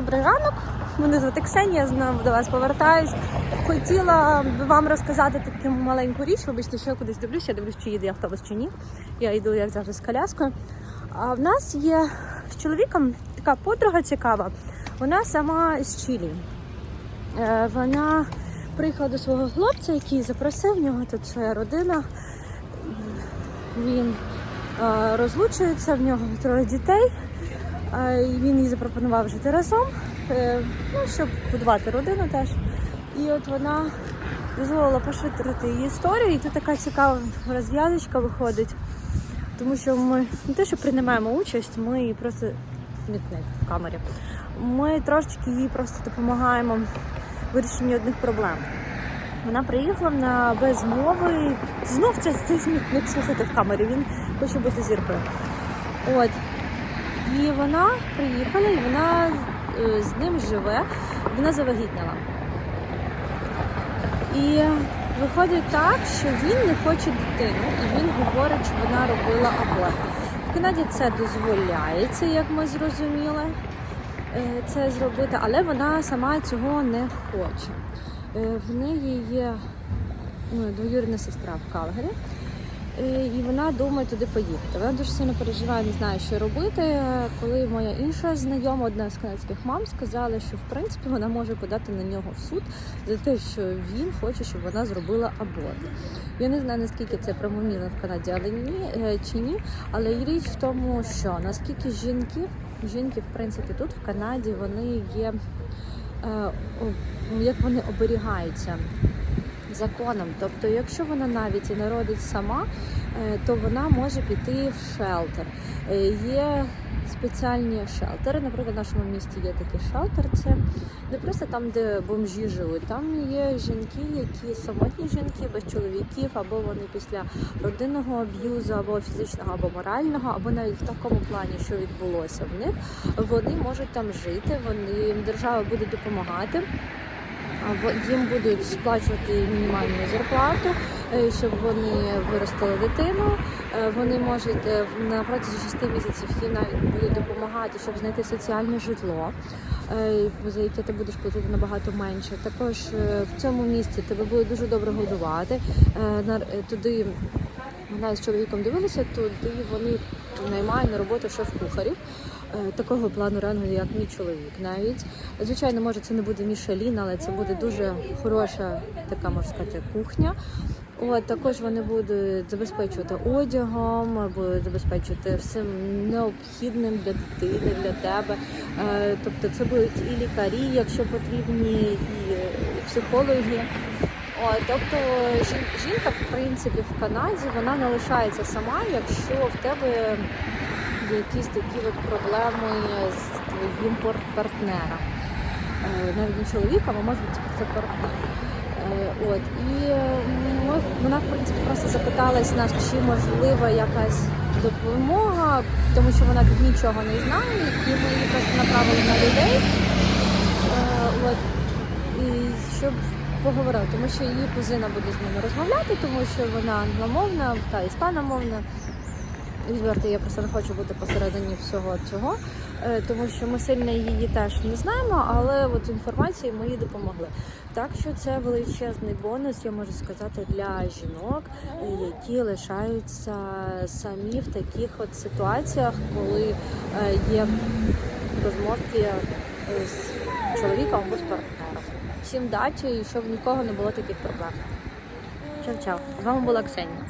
добрий ранок. Мене звати Ксенія, знову до вас повертаюсь. Хотіла б вам розказати таку маленьку річ. Вибачте, що я кудись дивлюся, я дивлюсь, чи їде автобус чи ні. Я йду, як завжди, з коляскою. А в нас є з чоловіком така подруга цікава. Вона сама з Чилі. Е, Вона приїхала до свого хлопця, який запросив в нього тут своя родина. Він е, розлучується, в нього троє дітей. Він їй запропонував жити разом, е, ну, щоб будувати родину теж. І от вона дозволила поширити її історію, і тут така цікава розв'язочка виходить. Тому що ми не те, що приймаємо участь, ми просто мітник в камері. Ми трошечки їй просто допомагаємо в вирішенні одних проблем. Вона приїхала на без мови. Знов це цей смітник слухати в камері. Він хоче бути зіркою. От. І вона приїхала, і вона е, з ним живе, вона завагітняла. І виходить так, що він не хоче дитину, і він говорить, що вона робила аборт. В Канаді це дозволяється, як ми зрозуміли, е, це зробити, але вона сама цього не хоче. Е, В неї є ну, двоюрідна сестра в Калгарі. Е, І вона думає туди поїхати. Вона дуже сильно переживає, не знає, що робити. Коли моя інша знайома, одна з канадських мам, сказала, що в принципі вона може подати на нього в суд за те, що він хоче, щоб вона зробила аборт. Я не знаю наскільки це правомірно в Канаді, але ні е, чи ні. Але річ в тому, що наскільки жінки, жінки, в принципі, тут в Канаді вони є, е, як вони оберігаються законом. Тобто, якщо вона навіть і народить сама, е, то вона може піти в шелтер. Е, Є спеціальні шелтери. Наприклад, в нашому місті є такий шелтер. Це не просто там, де бомжі живуть. Там є жінки, які самотні жінки без чоловіків, або вони після родинного аб'юзу, або фізичного, або морального, або навіть в такому плані, що відбулося в них, вони можуть там жити. Вони їм держава буде допомагати. Їм будуть сплачувати мінімальну зарплату, е, щоб вони виростили дитину. Е, Вони можуть е, на протязі 6 місяців їм навіть будуть допомагати, щоб знайти соціальне житло, за яке ти будеш платити набагато менше. Також в цьому місці тебе будуть дуже добре годувати. Туди вона з чоловіком дивилася, туди вони наймають на роботу шеф-кухарів. е, Такого плану рангу, як мій чоловік навіть. Звичайно, може це не буде Мішелін, але це буде дуже хороша така, можна сказати, кухня. От також вони будуть забезпечувати одягом, будуть забезпечувати всім необхідним для дитини, для тебе. Е, Тобто це будуть і лікарі, якщо потрібні, і е, психологи. Тобто жінка, в принципі, в Канаді вона не лишається сама, якщо в тебе якісь такі от проблеми з твоїм партнером. Е, Навіть не чоловіком, а може бути це партнер. Е, От. І вона, в принципі, просто запиталась нас, чи можлива якась допомога, тому що вона тут нічого не знає, і ми її просто направили на людей. Е, От. І щоб поговорила, тому що її кузина буде з ними розмовляти, тому що вона англомовна та іспаномовна. Відверто, я просто не хочу бути посередині всього цього, е, тому що ми сильно її теж не знаємо, але от інформації ми їй допомогли. Так що це величезний бонус, я можу сказати, для жінок, які лишаються самі в таких от ситуаціях, коли е, є розмовки е, з чоловіком або з партнером. Всім дачі і щоб нікого не було таких проблем. Чао-чао. З вами була Ксенія.